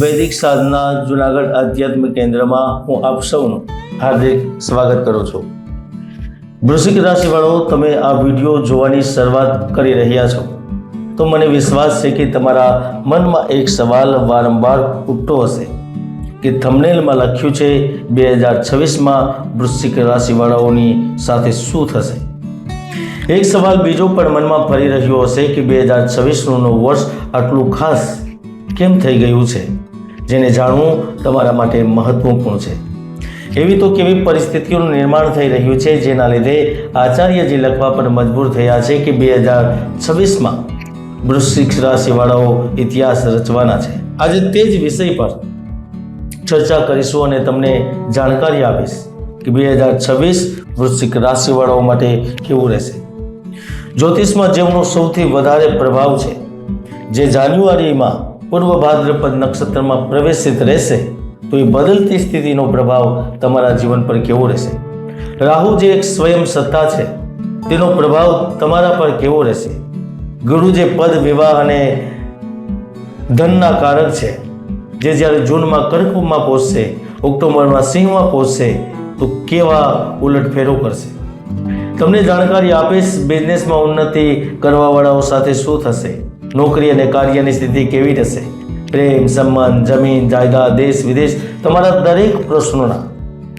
વૈદિક સાધના જુનાગઢ આધ્યાત્મિક કેન્દ્રમાં હું આપ સૌનું હાર્દિક સ્વાગત કરું છું. વૃશ્ચિક રાશિવાળો, તમે આ વીડિયો જોવાની શરૂઆત કરી રહ્યા છો. તો મને વિશ્વાસ છે કે તમારા મનમાં એક સવાલ વારંવાર ઉઠતો હશે કે થમનેલમાં લખ્યું છે બે હજાર છવ્વીસમાં વૃશ્ચિક રાશિવાળાઓની સાથે શું થશે? એક સવાલ બીજો પણ મનમાં ફરી રહ્યો હશે કે બે હજાર છવ્વીસનું વર્ષ આટલું ખાસ કેમ થઈ ગયું છે? જેને જાણવું તમારા માટે મહત્વપૂર્ણ છે. એવી તો કેવી પરિસ્થિતિઓનું નિર્માણ થઈ રહ્યું છે, જેના લીધે આચાર્યજી લખવા પર મજબૂર થયા છે કે બે હજાર છવ્વીસમાં વૃશ્ચિક રાશિવાળાઓ ઇતિહાસ રચવાના છે. આજે તે જ વિષય પર ચર્ચા કરીશું અને તમને જાણકારી આપીશ કે બે હજાર છવ્વીસ વૃશ્ચિક રાશિવાળાઓ માટે કેવું રહેશે. જ્યોતિષમાં જેમનો સૌથી વધારે પ્રભાવ છે, જે જાન્યુઆરીમાં પૂર્વ ભાદ્રપદ નક્ષત્રમાં પ્રવેશિત રહેશે, તો એ બદલતી સ્થિતિનો પ્રભાવ તમારા જીવન પર કેવો રહેશે? રાહુ જે એક સ્વયં સત્તા છે, તેનો પ્રભાવ તમારા પર કેવો રહેશે? ગુરુ જે પદ વિવાહ અને ધનના કારક છે, જે જ્યારે જૂનમાં કર્કમાં પહોંચશે, ઓક્ટોબરમાં સિંહમાં પહોંચશે, તો કેવા ઉલટફેરો કરશે? તમને જાણકારી આપીશ બિઝનેસમાં ઉન્નતિ કરવાવાળાઓ સાથે શું થશે? નોકરી અને કાર્યની સ્થિતિ કેવી રહેશે? પ્રેમ, સન્માન, જમીન, જાયદાદ, દેશ, વિદેશ તમારા દરેક પ્રશ્નોના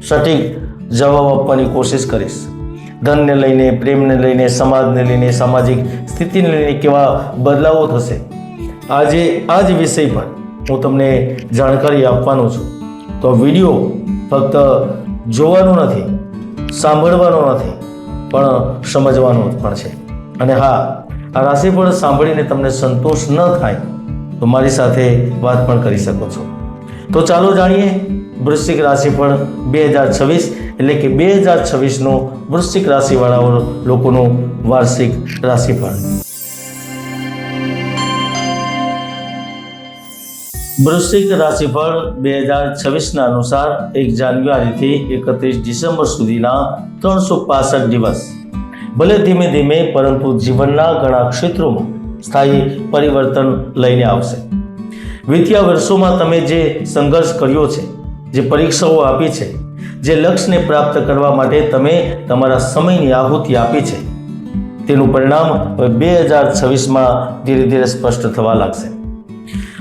સટીક જવાબ આપવાની કોશિશ કરીશ. ધનને લઈને, પ્રેમને લઈને, સમાજને લઈને, સામાજિક સ્થિતિને લઈને કેવા બદલાવો થશે? આજે આ જ વિષય પર હું તમને જાણકારી આપવાનો છું. તો વીડિયો ફક્ત જોવાનો નથી, સાંભળવાનો નથી, પણ સમજવાનો પણ છે. અને હા આ રાશિફળ સાંભળીને તમને સંતોષ ન થાય તો મારી સાથે વાત પણ કરી શકો છો. તો ચાલો જાણીએ, વૃશ્ચિક રાશિફળ બે હજાર છવ્વીસ એટલે કે બે હજાર છવ્વીસનું વૃશ્ચિક રાશિવાળાઓ લોકોનું વાર્ષિક રાશિફળ વૃશ્ચિક રાશિફળ બે હજાર છવ્વીસના અનુસાર એક જાન્યુઆરીથી એકત્રીસ ડિસેમ્બર સુધીના ત્રણસો પાસઠ દિવસ. ભલે ધીમે ધીમે, પરંતુ જીવનના ઘણા ક્ષેત્રોમાં સ્થાયી પરિવર્તન લઈને આવશે. વીત્યા વર્ષોમાં તમે જે સંઘર્ષ કર્યો છે, જે પરીક્ષાઓ આપી છે, જે લક્ષ્યને પ્રાપ્ત કરવા માટે તમે તમારા સમયની આહુતિ આપી છે, તેનું પરિણામ બે હજાર છવ્વીસમાં ધીરે ધીરે સ્પષ્ટ થવા લાગશે.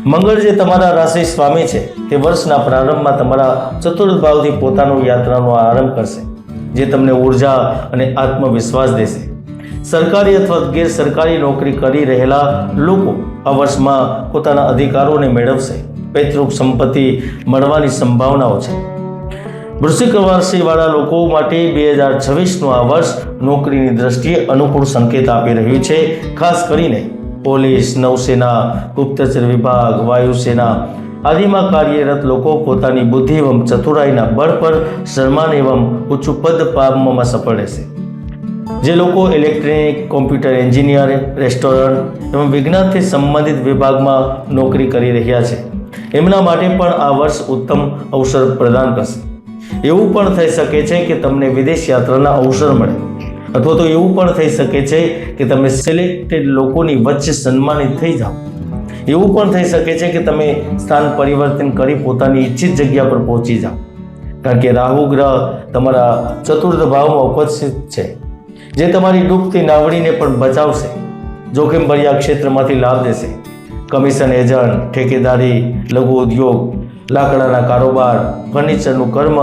મંગળ જે તમારા રાશિ સ્વામી છે, તે વર્ષના પ્રારંભમાં તમારા ચતુર્થ ભાવથી પોતાનો યાત્રાનો આરંભ કરશે. જે તમને ઊર્જા અને આત્મવિશ્વાસ દેશે. સરકારી અથવા ગેર સરકારી નોકરી કરી રહેલા લોકો આ વર્ષમાં પોતાના અધિકારોને મેળવશે. પૈતૃક સંપત્તિ મળવાની સંભાવનાઓ છે. વૃશ્ચિક રાશિવાળા લોકો માટે બે હજાર છવ્વીસનું આ વર્ષ નોકરીની દ્રષ્ટિએ અનુકૂળ સંકેત આપી રહ્યું છે. ખાસ કરીને પોલીસ, નૌસેના, ગુપ્તચર વિભાગ, વાયુસેના આદિમાં કાર્યરત લોકો પોતાની બુદ્ધિ એવં ચતુરાઈના બળ પર સન્માન એવં ઉચ્ચ પદ પામવામાં સફળ રહેશે. જે લોકો ઇલેક્ટ્રોનિક, કોમ્પ્યુટર એન્જિનિયર, રેસ્ટોરન્ટ એવં વિજ્ઞાનથી સંબંધિત વિભાગમાં નોકરી કરી રહ્યા છે. એમના માટે પણ આ વર્ષ ઉત્તમ અવસર પ્રદાન કરશે. એવું પણ થઈ શકે છે કે તમને વિદેશ યાત્રાના અવસર મળે. અથવા તો એવું પણ થઈ શકે છે કે તમે સિલેક્ટેડ લોકોની વચ્ચે સન્માનિત થઈ જાઓ. એવું પણ થઈ શકે છે કે તમે સ્થાન પરિવર્તન કરી પોતાની ઈચ્છિત જગ્યા પર પહોંચી જાઓ. કારણ કે રાહુ ગ્રહ તમારા ચતુર્થ ભાવમાં ઉપસ્થિત છે, જે તમારી ડૂબતી નાવડીને પણ બચાવશે. જોખમભર્યા ક્ષેત્રમાંથી લાભ દેશે કમિશન એજન્ટ, ઠેકેદારી, લઘુ ઉદ્યોગ, લાકડાના કારોબાર, ફર્નિચરનું કર્મ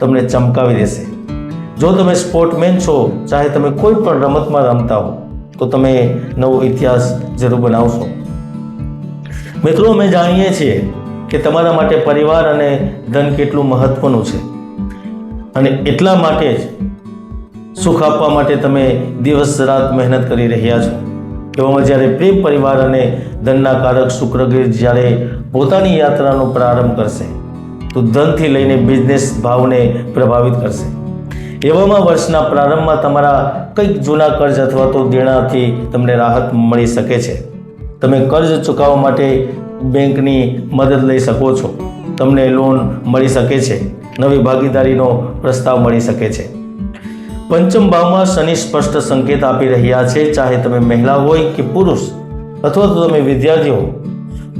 તમને ચમકાવી દેશે. જો તમે સ્પોર્ટમેન છો, ચાહે તમે કોઈ પણ રમતમાં રમતા હો, તો તમે નવો ઇતિહાસ જરૂર બનાવશો. મિત્રો, અમે જાણીએ છીએ કે તમારા માટે પરિવાર અને ધન કેટલું મહત્વનું છે. અને એટલા માટે જ સુખ આપવા માટે તમે દિવસ રાત મહેનત કરી રહ્યા છો. એવામાં જ્યારે પ્રેમ પરિવાર અને ધનના કારક શુક્રગીર જ્યારે પોતાની યાત્રાનો પ્રારંભ કરશે, તો ધનથી લઈને બિઝનેસ ભાવને પ્રભાવિત કરશે. એવામાં વર્ષના પ્રારંભમાં તમારા કંઈક જૂના કર્જ અથવા તો દેણાથી તમને રાહત મળી શકે છે. તમે કર્જ ચૂકવવા માટે બેંકની મદદ લઈ શકો છો. તમને લોન મળી શકે છે. નવી ભાગીદારીનો પ્રસ્તાવ મળી શકે છે. પંચમ ભાવમાં શનિ સ્પષ્ટ સંકેત આપી રહ્યા છે. ચાહે તમે મહિલા હોય કે પુરુષ, અથવા તો તમે વિદ્યાર્થી હો,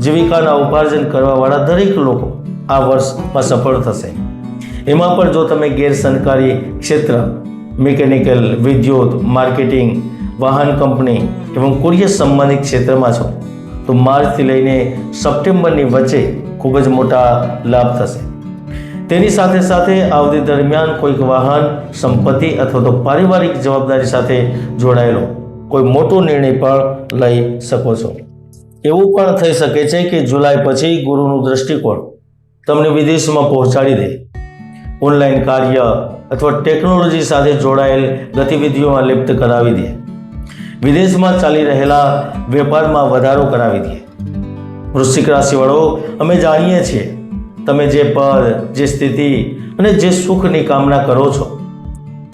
જીવિકાના ઉપાર્જન કરવાવાળા દરેક લોકો આ વર્ષમાં સફળ થશે. એમાં પણ જો તમે ગેરસરકારી ક્ષેત્ર મિકેનિકલ વિદ્યુત માર્કેટિંગ વાહન કંપની એવં કુરિયર સંબંધિત ક્ષેત્રમાં છો, તો માર્ચથી લઈને સપ્ટેમ્બરની વચ્ચે ખૂબ જ મોટા લાભ થશે. તેની સાથે સાથે અવધિ દરમિયાન કોઈક વાહન, સંપત્તિ અથવા તો પારિવારિક જવાબદારી સાથે જોડાયેલો કોઈ મોટો નિર્ણય પણ લઈ શકો છો. એવું પણ થઈ શકે છે કે જુલાઈ પછી ગુરુનું દૃષ્ટિકોણ તમને વિદેશમાં પહોંચાડી દે. ઓનલાઈન કાર્ય અથવા ટેકનોલોજી સાથે જોડાયેલ ગતિવિધિઓમાં લિપ્ત કરાવી દે. વિદેશમાં ચાલી રહેલા વેપારમાં વધારો કરાવી દે. વૃશ્ચિક રાશિવાળો, અમે જાણીએ છીએ, તમે જે પદ, જે સ્થિતિ અને જે સુખની કામના કરો છો,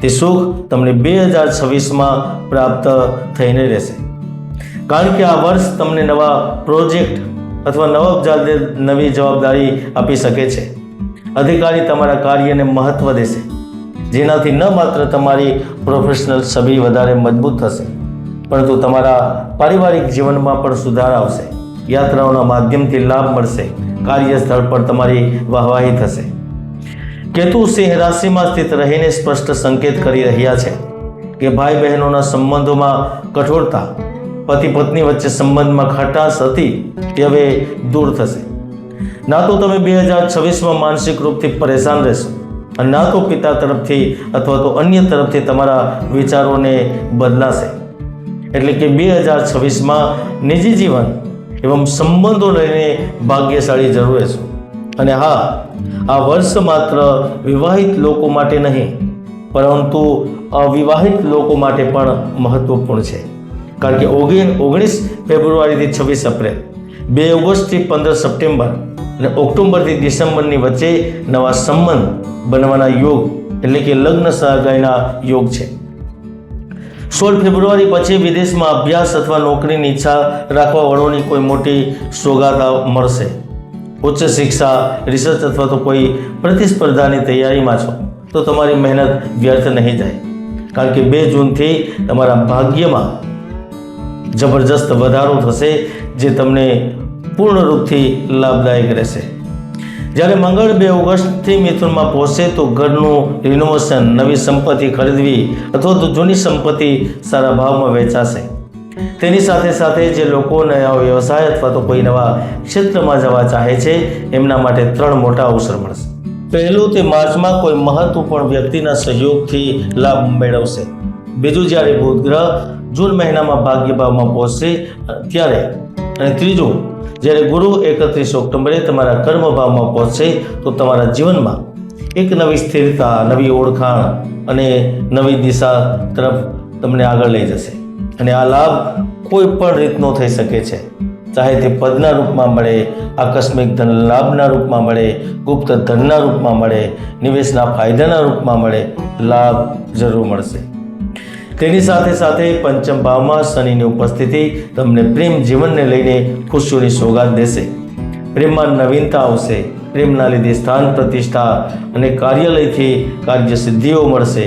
તે સુખ તમને બે હજાર છવ્વીસમાં પ્રાપ્ત થઈને રહેશે. કારણ કે આ વર્ષ તમને નવા પ્રોજેક્ટ અથવા નવા નવી જવાબદારી આપી શકે છે. અધિકારી તમારા કાર્યને મહત્વ દેશે, જેનાથી ન માત્ર તમારી પ્રોફેશનલ છબી વધારે મજબૂત થશે. પરંતુ તમારા પારિવારિક જીવનમાં પણ સુધાર આવશે. યાત્રાઓના માધ્યમથી લાભ મળશે. કાર્યસ્થળ પર તમારી વાહવાહી થશે. કેતુ સિંહ રાશિમાં સ્થિત રહીને સ્પષ્ટ સંકેત કરી રહ્યા છે કે ભાઈ બહેનોના સંબંધોમાં કઠોરતા પતિ પત્ની વચ્ચે સંબંધમાં ખટાશ હતી તે હવે દૂર થશે. ના તો તમે બે હજાર છવ્વીસમાં માનસિક રૂપથી પરેશાન રહેશો અને ના તો પિતા તરફથી અથવા તો અન્ય તરફથી તમારા વિચારોને બદલાશે. એટલે કે બે હજાર છવ્વીસમાં નિજી જીવન એવમ સંબંધો લઈને ભાગ્યશાળી જરૂર છું. અને હા, આ વર્ષ માત્ર વિવાહિત લોકો માટે નહીં, પરંતુ અવિવાહિત લોકો માટે પણ મહત્વપૂર્ણ છે. કારણ કે ઓગણીસ ઓગણીસ ફેબ્રુઆરીથી છવ્વીસ એપ્રિલ, બે ઓગસ્ટથી પંદર સપ્ટેમ્બર અને ઓક્ટોબરથી ડિસેમ્બરની વચ્ચે નવા સંબંધ બનવાના યોગ એટલે કે લગ્ન સહગાઈના યોગ છે. સોળ ફેબ્રુઆરી પછી વિદેશમાં અભ્યાસ અથવા નોકરીની ઈચ્છા રાખવા વાળોની કોઈ મોટી સોગાતા મળશે. ઉચ્ચ શિક્ષા રિસર્ચ અથવા તો કોઈ પ્રતિસ્પર્ધાની તૈયારીમાં છો, તો તમારી મહેનત વ્યર્થ નહીં જાય. કારણ કે બે જૂનથી તમારા ભાગ્યમાં જબરજસ્ત વધારો થશે, જે તમને પૂર્ણ રૂપથી લાભદાયક રહેશે. જ્યારે મંગળ બે ઓગસ્ટથી મિથુનમાં પહોંચશે તો ઘરનું રિનોવેશન નવી સંપત્તિ ખરીદવી અથવા તો જૂની સંપત્તિ સારા ભાવમાં વેચાશે. તેની સાથે સાથે જે લોકો નવા વ્યવસાય અથવા તો કોઈ નવા ક્ષેત્રમાં જવા ચાહે છે, એમના માટે ત્રણ મોટા અવસર મળશે. પહેલું તે માર્ચમાં કોઈ મહત્વપૂર્ણ વ્યક્તિના સહયોગથી લાભ મેળવશે. બીજું જ્યારે બુધ ગ્રહ જૂન મહિનામાં ભાગ્ય ભાવમાં પહોંચશે ત્યારે અને ત્રીજું જ્યારે ગુરુ એકત્રીસ ઓક્ટોબરે તમારા કર્મભાવમાં પહોંચશે, તો તમારા જીવનમાં એક નવી સ્થિરતા, નવી ઓળખાણ અને નવી દિશા તરફ તમને આગળ લઈ જશે. અને આ લાભ કોઈ પણ રીતનો થઈ શકે છે. ચાહે તે પદના રૂપમાં મળે, આકસ્મિક ધન લાભના રૂપમાં મળે, ગુપ્ત ધનના રૂપમાં મળે, નિવેશના ફાયદાના રૂપમાં મળે, લાભ જરૂર મળશે. તેની સાથે સાથે પંચમ ભાવમાં શનિની ઉપસ્થિતિ તમને પ્રેમ જીવનને લઈને ખુશીઓની સોગાદ દેશે. પ્રેમમાં નવીનતા આવશે. પ્રેમના લીધે સ્થાન પ્રતિષ્ઠા અને કાર્યાલયથી કાર્ય સિદ્ધિઓ મળશે.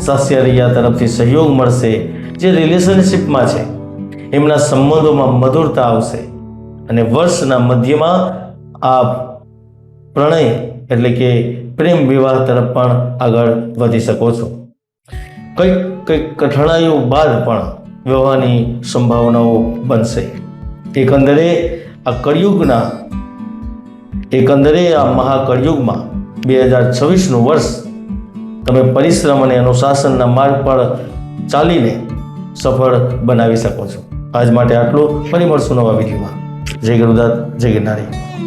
સાસ્યરિયા તરફથી સહયોગ મળશે, જે રિલેશનશિપમાં છે. એમના સંબંધોમાં મધુરતા આવશે અને વર્ષના મધ્યમાં આ પ્રણય એટલે કે પ્રેમ વિવાહ તરફ પણ આગળ વધી શકો છો. કંઈક કંઈક કઠણાઈઓ બાદ પણ વ્યવહારની સંભાવનાઓ બનશે. એકંદરે આ કળિયુગના, એકંદરે આ મહાકળિયુગમાં બે હજાર છવ્વીસનું વર્ષ તમે પરિશ્રમ અને અનુશાસનના માર્ગ પર ચાલીને સફળ બનાવી શકો છો. આજ માટે આટલું. ફરી મળશું નવા વિડીયોમાં. જય ગુરુદાસ જય ગિરનારી.